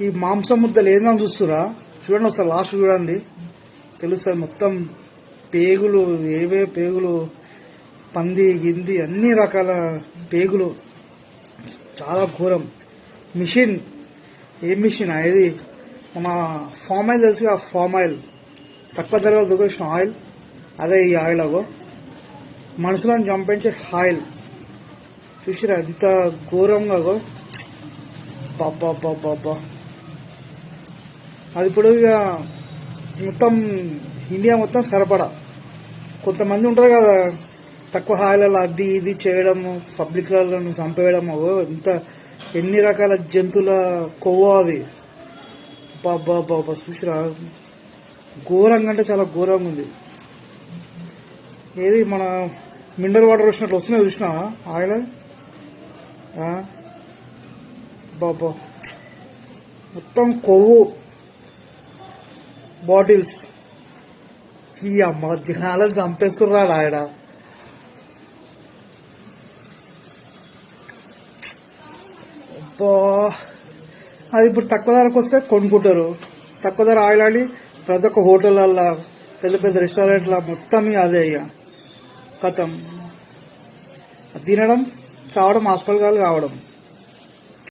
ఈ మాంసం ముద్దలు ఏందో చూస్తురా. చూడండి ఒకసారి లాస్ట్ చూడండి. తెలుస్తుంది మొత్తం పేగులు ఏవే పేగులు పంది గింది అన్ని రకాల పేగులు. చాలా ఘోరం. మిషన్. ఏ మిషన్? ఇది మన ఫామ్ ఆయిల్ తెలుసు ఆ ఫామ్ ఆయిల్ తక్కువ ధరలో దొరికిన ఆయిల్. అదే ఈ ఆయిల్ అగో. మనుషులను చంపించే ఆయిల్. చూసిరా ఎంత ఘోరంగా అగో. బాబా బాబా బాబా అది ఇప్పుడు ఇక మొత్తం ఇండియా మొత్తం సరిపడా. కొంతమంది ఉంటారు కదా తక్కువ హాయిలలో అది ఇది చేయడము పబ్లిక్లలో చంపేయడం ఇంత ఎన్ని రకాల జంతువుల కొవ్వు అది. బాబా బాబా చూసిరా? ఘోరంగా అంటే చాలా ఘోరంగా ఉంది. ఏది మన మినరల్ వాటర్ వచ్చినట్లు వస్తున్నాయి చూసినా? ఆయిల్? బాబా మొత్తం కొవ్వు. బాటిల్స్. ఈ అమ్మ జనాలను చంపేస్తున్నాడు ఆయన అబ్బా. అది ఇప్పుడు తక్కువ ధరకు వస్తే కొనుక్కుంటారు. తక్కువ ధర ఆయిల్ అని ప్రతి ఒక్క హోటళ్ళల్లో పెద్ద పెద్ద రెస్టారెంట్ల మొత్తం ఇక అదే ఇక కథం తినడం చావడం హాస్పిటల్ కావడం.